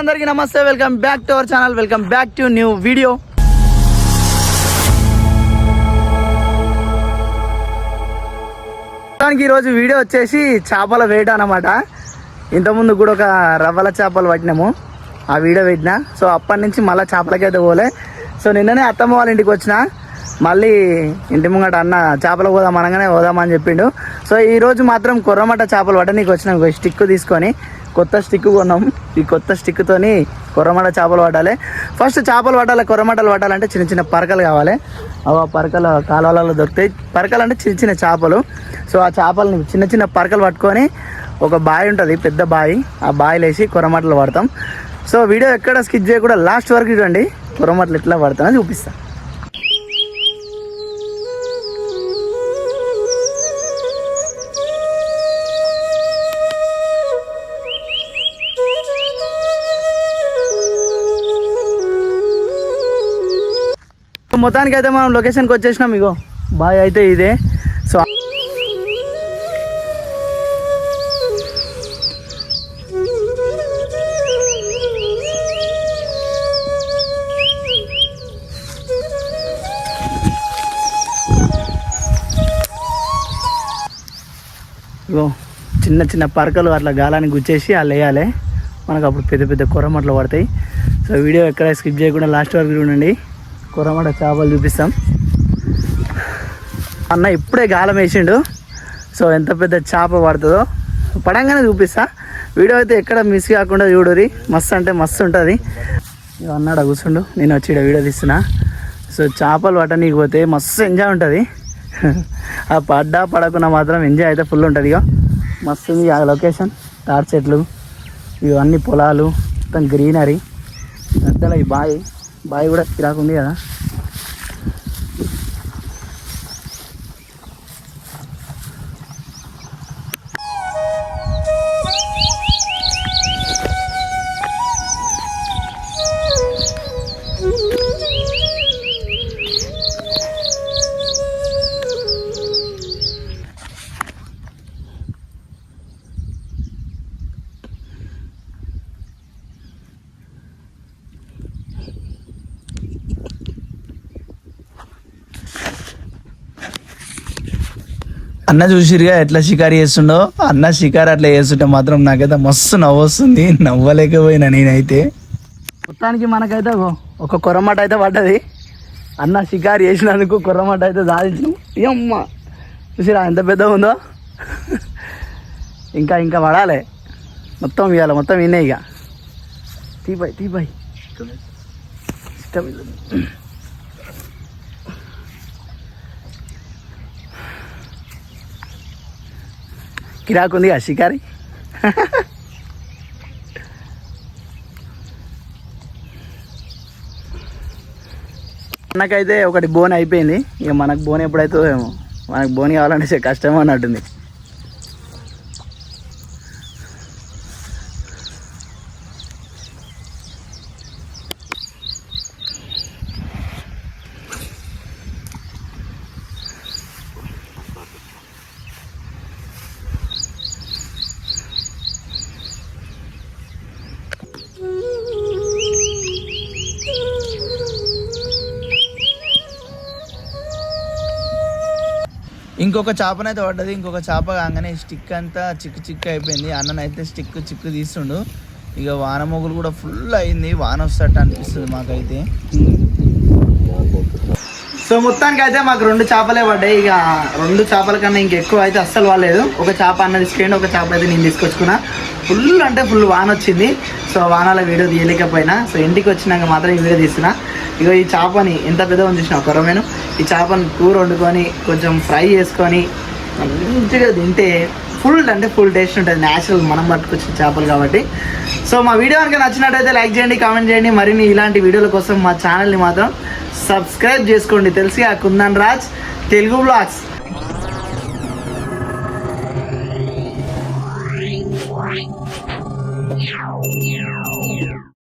అందరికీ నమస్తే. Welcome back to our channel. Welcome back to new video. ఈ రోజు వీడియో వచ్చేసి చేపల వేట అనమాట ఇంతకుముందు కూడా ఒక రవ్వల చేపలు పట్టినాము. ఆ వీడియో పెట్టినా. సో అప్పటి నుంచి మళ్ళీ చేపలకైతే పోలే. సో నిన్ననే అత్తమ్మ వాళ్ళ ఇంటికి వచ్చిన. మళ్ళీ ఇంటి ముంగట అన్న చేపలు పోదాం అనగానే పోదామని చెప్పిండు. సో ఈరోజు మాత్రం కుర్రమట చేపలు పట్టనీకి వచ్చినాం. స్టిక్ తీసుకొని. కొత్త స్టిక్ కొన్నాం. ఈ కొత్త స్టిక్తోని కొరమడ చేపలు పట్టాలి. ఫస్ట్ చేపలు పట్టాలి కొరమడలు పట్టాలంటే చిన్న చిన్న పరకలు కావాలి. అవి ఆ పరకలు కాలువలలో దొరుకుతాయి. పరకలు అంటే చిన్న చిన్న చేపలు. సో ఆ చేపలని చిన్న చిన్న పరకలు పట్టుకొని ఒక బావి ఉంటుంది పెద్ద బావి ఆ బావిలో వేసి కొరమటలు పడతాం. సో వీడియో ఎక్కడ స్కిప్ చేయకుండా లాస్ట్ వరకు చూడండి. కొరమటలు ఎట్లా పడతానో చూపిస్తాను మొత్తానికి అయితే మనం లొకేషన్కి వచ్చేసినాం ఇగో. బాయ్ అయితే ఇదే. సో ఇగో చిన్న చిన్న పరకలు అట్లా గాలాన్ని గుచ్చేసి అలా వేయాలి. మనకు అప్పుడు పెద్ద పెద్ద కొరమట్లు పడతాయి. సో వీడియో ఎక్కడ స్కిప్ చేయకుండా లాస్ట్ వరకు చూడండి. కొరమడ చేపలు చూపిస్తాం. అన్న ఇప్పుడే గాలం వేసిండు. సో ఎంత పెద్ద చేప పడుతుందో పడంగానే చూపిస్తా. వీడియో అయితే ఎక్కడ మిస్ కాకుండా చూడరి మస్తు అంటే మస్తు ఉంటుంది. ఇక అన్నాడు కూర్చుండు. నేను వచ్చి వీడియో తీస్తున్నా. సో చేపలు పట్టనీకి పోతే మస్తు ఎంజాయ్ ఉంటుంది. ఆ పడ్డా పడకుండా మాత్రం ఎంజాయ్ అయితే ఫుల్ ఉంటుంది ఇక మస్తు ఉంది ఆ లొకేషన్ తార్ చెట్లు. ఇవన్నీ పొలాలు. మొత్తం గ్రీనరీ మధ్యలో ఈ బావి బావి కూడా చిరాకు ఉంది కదా. అన్న చూసిరుగా ఎట్లా షికారు చేస్తుండో? అన్న షికారు అట్లా చేస్తుంటే మాత్రం నాకైతే మస్తు నవ్వు వస్తుంది. నవ్వలేకపోయినా నేనైతే. మొత్తానికి మనకైతే ఒక కొరమాట అయితే పడ్డది. అన్న షికారు చేసినందుకు కొరమాట అయితే సాధించాం. ఏమ్మ చూసిరా ఎంత పెద్ద ఉందో. ఇంకా ఇంకా పడాలి. మొత్తం ఇవ్వాలి మొత్తం వినే ఇక. తీపాయి తీపై. ఇష్టం కిరాకు ఉంది ఆ షికారి మనకైతే ఒకటి బోన్ అయిపోయింది. ఇక మనకు బోన్ ఎప్పుడైతుందో ఏమో. మనకు బోన్ కావాలంటే కష్టం అన్నట్టుంది. ఇంకొక చేపనైతే పడ్డది ఇంకొక చేప కాగానే స్టిక్ అంతా చిక్కు చిక్కు అయిపోయింది. అన్ననైతే స్టిక్ చిక్కు తీస్తుండు. ఇక వాన మొగులు కూడా ఫుల్ అయింది. వాన వస్తట్టు అనిపిస్తుంది మాకైతే. సో మొత్తానికి అయితే మాకు రెండు చేపలే పడ్డాయి. ఇక రెండు చేపల కన్నా ఇంకెక్కువ అయితే అస్సలు వాళ్ళలేదు ఒక చేప అన్న తీసుకెళ్ళి ఒక చేప అయితే నేను తీసుకొచ్చుకున్నా. ఫుల్ అంటే ఫుల్ వాన వచ్చింది. సో వానాల వీడియో తీయలేకపోయినా. సో ఇంటికి వచ్చినాక మాత్రం ఈ వీడియో తీసిన ఇక ఈ చేపని ఎంత పెద్దగా చూసిన కొరమేను ఈ చేపని కూర వండుకొని కొంచెం ఫ్రై చేసుకొని మంచిగా తింటే ఫుల్ అంటే ఫుల్ టేస్ట్ ఉంటుంది న్యాచురల్ మనం పట్టుకొచ్చిన చేపలు కాబట్టి. సో మా వీడియో కనుక నచ్చినట్టయితే లైక్ చేయండి కామెంట్ చేయండి. మరిన్ని ఇలాంటి వీడియోల కోసం మా ఛానల్ని మాత్రం సబ్స్క్రైబ్ చేసుకోండి. తెలిసి ఆ కుందన్ రాజ్ తెలుగు బ్లాగ్స్ Yeah.